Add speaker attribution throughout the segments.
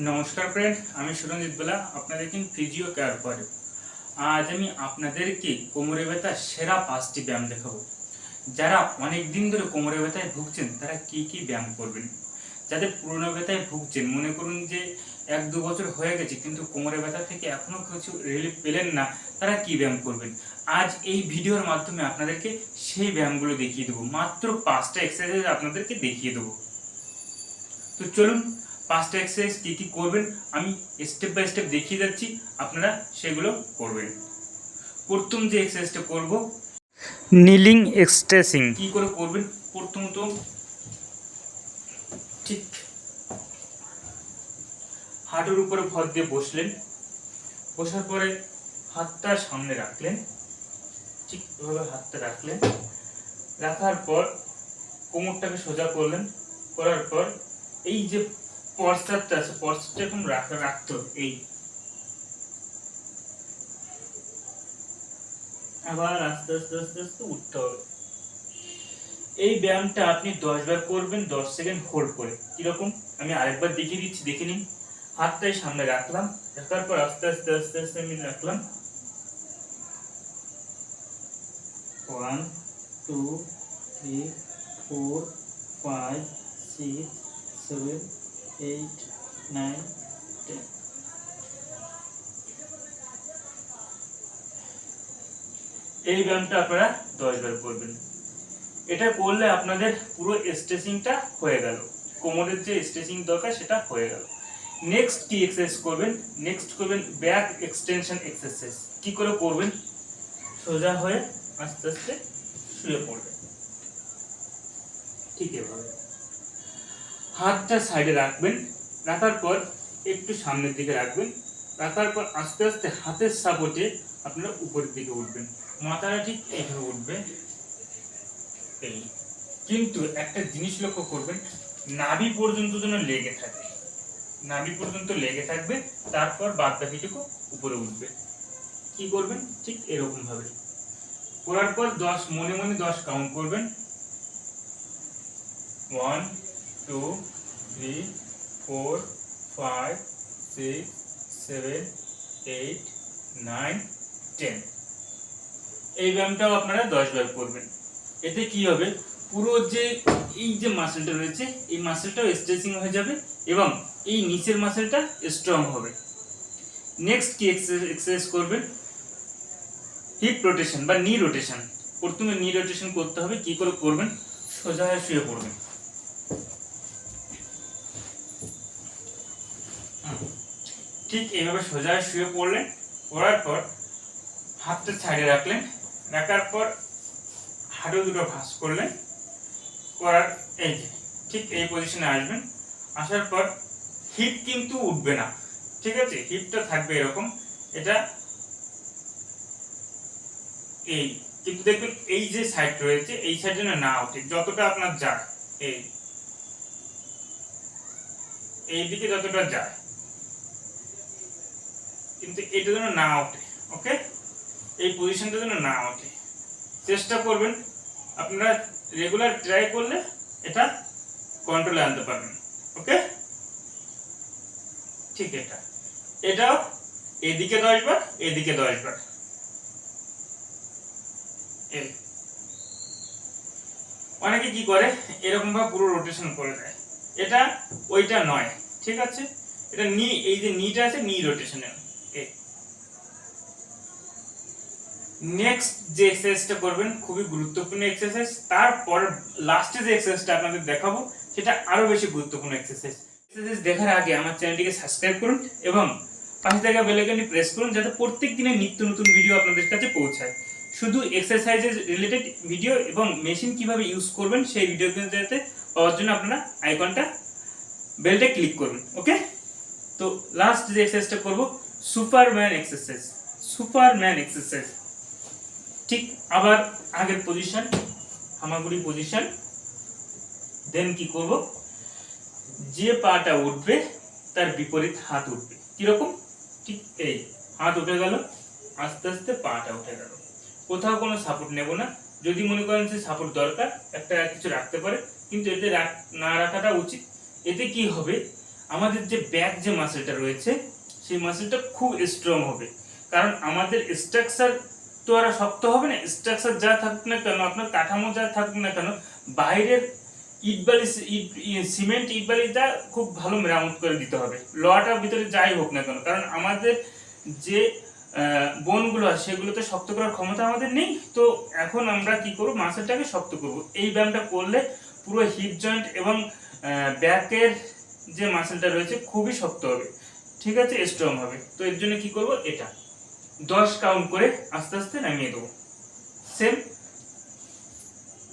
Speaker 1: নমস্কার ফ্রেন্ড আমি সুরঞ্জিত বেলা, আপনাদের কিন্তু ফিজিও কেয়ার করে আজ আমি আপনাদেরকে কোমরে ব্যথার সেরা পাঁচটি ব্যায়াম দেখাবো। যারা অনেক দিন ধরে কোমরে ব্যথায় ভুগছেন, তারা কি কি ব্যায়াম করবেন? যাদের পুরনো ব্যথায় ভুগছেন, মনে করুন যে এক দু বছর হয়ে গেছে, কিন্তু কোমরে ব্যথা থেকে এখনও কিছু রিলিফ পেলেন না, তারা কি ব্যায়াম করবেন? আজ এই ভিডিওর মাধ্যমে আপনাদেরকে সেই ব্যায়ামগুলো দেখিয়ে দেবো। মাত্র পাঁচটা এক্সারসাইজ আপনাদেরকে দেখিয়ে দেবো। তো চলুন পাঁচটা এক্সারসাইজ কী কী করবেন আমি স্টেপ বাই স্টেপ দেখিয়ে যাচ্ছি আপনারা সেগুলো করবেন। প্রথম যে এক্সারসাইজটা করব নিলিং এক্সট্রেসিং কি করে করবেন প্রথমত ঠিক হাঁটুর উপরে ভর দিয়ে বসলেন বসার পরে হাতটা সামনে রাখলেন ঠিক এভাবে হাতটা রাখলেন রাখার পর কোমরটাকে সোজা করলেন করার পর এই যে পর্সারটা আছে পর্সারটা এরকম রাখা, রাখতো এই। আবার আস্তে আস্তে আস্তে আস্তে উঠতে হবে। এই ব্যায়ামটা আপনি দশ বার করবেন, দশ সেকেন্ড হোল্ড করে। কীরকম? আমি আরেকবার দেখিয়ে দিচ্ছি, দেখে নিন। হাতটাই সামনে রাখলাম, রাখার পর আস্তে আস্তে আস্তে আস্তে আমি রাখলাম। One, two, three, four, five, six, seven eight nine ten এই ব্যায়ামটা আপনারা দশ বার করবেন। এটা করলে আপনাদের পুরো স্ট্রেচিংটা হয়ে গেল। কোমরের যে স্ট্রেচিং দরকার সেটা হয়ে গেল। নেক্সট কি এক্সারসাইজ করবেন? নেক্সট করবেন ব্যাক এক্সটেনশন এক্সারসাইজ কি করে করবেন? সোজা হয়ে আস্তে আস্তে শুয়ে পড়বেন। ঠিক এভাবে। হাতটা সাইডে রাখবেন, রাখার পর একটু সামনের দিকে রাখবেন, রাখার পর আস্তে আস্তে হাতের সাপোর্টে আপনারা উপরের দিকে উঠবেন। মাথাটা ঠিক এইভাবে উঠবে। এই, কিন্তু একটা জিনিস লক্ষ্য করবেন, নাভি পর্যন্ত যেন লেগে থাকে। নাভি পর্যন্ত লেগে থাকবে, তারপর বাদ বাকিটুকু উপরে উঠবে। কি করবেন? ঠিক এরকম ভাবে করার পর দশ, মনে মনে দশ কাউন্ট করবেন। One two, three, four, five, six, seven, eight, nine, ten. এই ব্যায়ামটাও আপনারা দশ বার করবেন। এতে কি হবে? পুরো যে এই যে মাসেলটা রয়েছে, এই মাসেলটাও স্ট্রেচিং হয়ে যাবে এবং এই নিচের মাসেলটা স্ট্রং হবে। নেক্সট কি এক্সারসাইজ করবেন? হিপ রোটেশন বা নি রোটেশন প্রথমে নি রোটেশন করতে হবে, কি করে করবেন? সোজা হয়ে শুয়ে পড়বেন। ঠিক এইভাবে সোজা শুয়ে পড়লেন, পড়ার পর হাতটা সাইডে রাখলেন, রাখার পর হাঁটু দুটো ভাঁজ করলেন, করার এই যে, ঠিক এই পজিশনে আসবেন। আসার পর হিপ কিন্তু উঠবে না, ঠিক আছে? হিপটা থাকবে এরকম, এটা এই, কিন্তু দেখবেন এই যে সাইড রয়েছে, এই সাইড না না ওঠে যতটা আপনার যায় এই এই দিকে যতটা যায় কিন্তু এটা যেন না ওঠে ওকে এই পজিশনটা যেন না ওঠে। চেষ্টা করবেন, আপনারা রেগুলার ট্রাই করলে এটা কন্ট্রোলে আনতে পারবেন ওকে ঠিক এটা। এটাও এদিকে দশ বার, এদিকে দশ বার। এই। অনেকে কি করে? এরকম ভাবে পুরো রোটেশন করে দেয়। এটা ওইটা নয়, ঠিক আছে? এটা নি এই যে নিটা আছে নি রোটেশনে নেক্সট যে এক্সারসাইজটা করবেন, খুবই গুরুত্বপূর্ণ এক্সারসাইজ তারপর লাস্টে যে এক্সারসাইজটা আপনাদের দেখাবো, সেটা বেশি গুরুত্বপূর্ণ এক্সারসাইজ এক্সারসাইজ দেখার আগে আমার চ্যানেলটিকে সাবস্ক্রাইব করুন এবং পাশে থাকা প্রেস করুন, যাতে প্রত্যেক দিনের নিত্য নতুন ভিডিও আপনাদের কাছে পৌঁছায়। শুধু এক্সারসাইজের রিলেটেড ভিডিও এবং মেশিন কীভাবে ইউজ করবেন, সেই ভিডিওগুলো যাতে পাওয়ার জন্য আপনারা আইকনটা বেলটা ক্লিক করুন ওকে তো লাস্ট যে এক্সারসাইজটা করব সুপারম্যান এক্সারসাইজ সুপারম্যান এক্সারসাইজ ঠিক আবার আগের পজিশন হামাগুড়ি পজিশন দেন কি করব? যে পাটা উঠবে, তার বিপরীত হাত উঠবে। কীরকম? ঠিক এই, হাত উঠে গেল, আস্তে আস্তে পাটা উঠে গেল। কোথাও কোনো সাপোর্ট নেব না। যদি মনে করেন যে সাপোর্ট দরকার, একটা কিছু রাখতে পারে, কিন্তু এতে না রাখাটা উচিত। এতে কি হবে? আমাদের যে ব্যাক যে মাসেলটা রয়েছে সেই মাসেলটা খুব স্ট্রং হবে। কারণ আমাদের স্ট্রাকচার তো আর শক্ত হবে না স্ট্রাকচার যা থাকুক না কেন, আপনার কাঠামো যা থাকুক না কেন, বাইরের ইট বালি সিমেন্ট ইট বালিটা খুব ভালো মেরামত করে দিতে হবে। লোহাটার ভিতরে যাই হোক না কেন, কারণ আমাদের যে বনগুলো আছে, সেগুলোতে শক্ত করার ক্ষমতা আমাদের নেই। তো এখন আমরা কি করব মাসেলটাকে শক্ত করব। এই ব্যায়ামটা করলে পুরো হিপ জয়েন্ট এবং ব্যাকের যে মাসেলটা রয়েছে, খুবই শক্ত হবে। ঠিক আছে স্ট্রং হবে। তো এর জন্য কি করব? এটা। দশ কাউন্ট করে আস্তে আস্তে নামিয়ে দেবো। সেম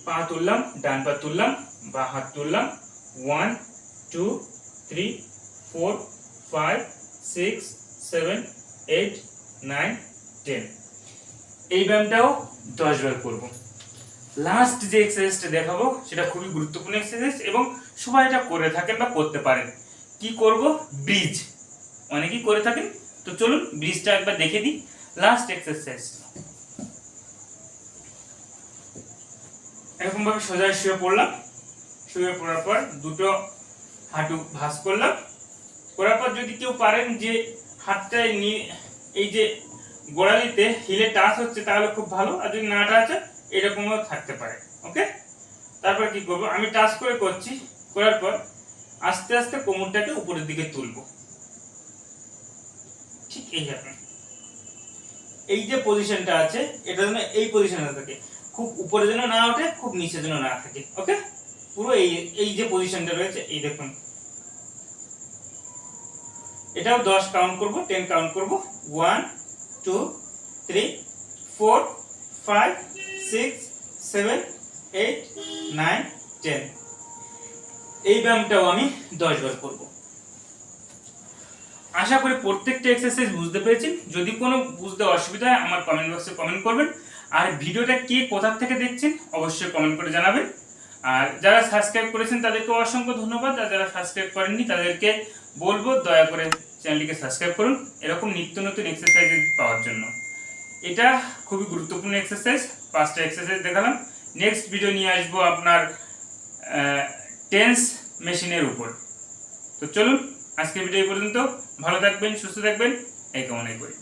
Speaker 1: পা তুললাম, ডান পা তুললাম, বা হাত তুললাম। One two three four five six seven eight nine ten এই ব্যায়ামটাও দশ বার করব। লাস্ট যে এক্সারসাইজটা দেখাবো, সেটা খুবই গুরুত্বপূর্ণ এক্সারসাইজ এবং সবাই এটা করে থাকেন বা করতে পারেন। কি করব? ব্রিজ অনেকেই করে থাকেন। তো চলুন ব্রিজটা একবার দেখে দিই। লাস্ট এক্সারসাইজ এরকম ভাবে সোজা শুয়ে পড়লাম। শুয়ে পড়ার পর দুটো হাঁটু ভাঁজ করলাম। করার পর যদি কেউ পারেন যে হাতটায় নিয়ে এই যে গোড়ালিতে হিলে টাচ হচ্ছে তাহলে খুব ভালো। আর যদি না টাচ এরকমও থাকতে পারে। ওকে তারপর কি করব? আমি টাচ করে করছি। করার পর আস্তে আস্তে কোমরটাকে উপরের দিকে তুলবো। এই যে পজিশনটা আছে, এটা যেন এই পজিশনে থাকে। খুব উপরে যেন না ওঠে, খুব নিচে যেন না থাকে, ওকে? পুরো এই এই যে পজিশনটা রয়েছে, এই দেখুন। এটাও দশ কাউন্ট করব টেন কাউন্ট করব। One two three four five six seven eight nine ten এই ব্যায়ামটাও আমি দশ বার করব। আশা করি প্রত্যেকটা এক্সারসাইজ বুঝতে পেরেছেন যদি কোনো বুঝতে অসুবিধা হয়, আমার কমেন্ট বক্সে কমেন্ট করবেন। আর ভিডিওটা কে কোথা থেকে দেখছেন, অবশ্যই কমেন্ট করে জানাবেন। আর যারা সাবস্ক্রাইব করেছেন তাদেরকে অসংখ্য ধন্যবাদ। আর যারা সাবস্ক্রাইব করেননি, তাদেরকে বলব, দয়া করে চ্যানেলটিকে সাবস্ক্রাইব করুন। এরকম নিত্য নতুন এক্সারসাইজ পাওয়ার জন্য। এটা খুবই গুরুত্বপূর্ণ এক্সারসাইজ পাঁচটা এক্সারসাইজ দেখালাম। নেক্সট ভিডিও নিয়ে আসব আপনার টেন্স মেশিনের উপর। তো চলুন, আজকের ভিডিও পর্যন্ত। ভালো থাকবেন সুস্থ থাকবেন। এই কামনাই করি।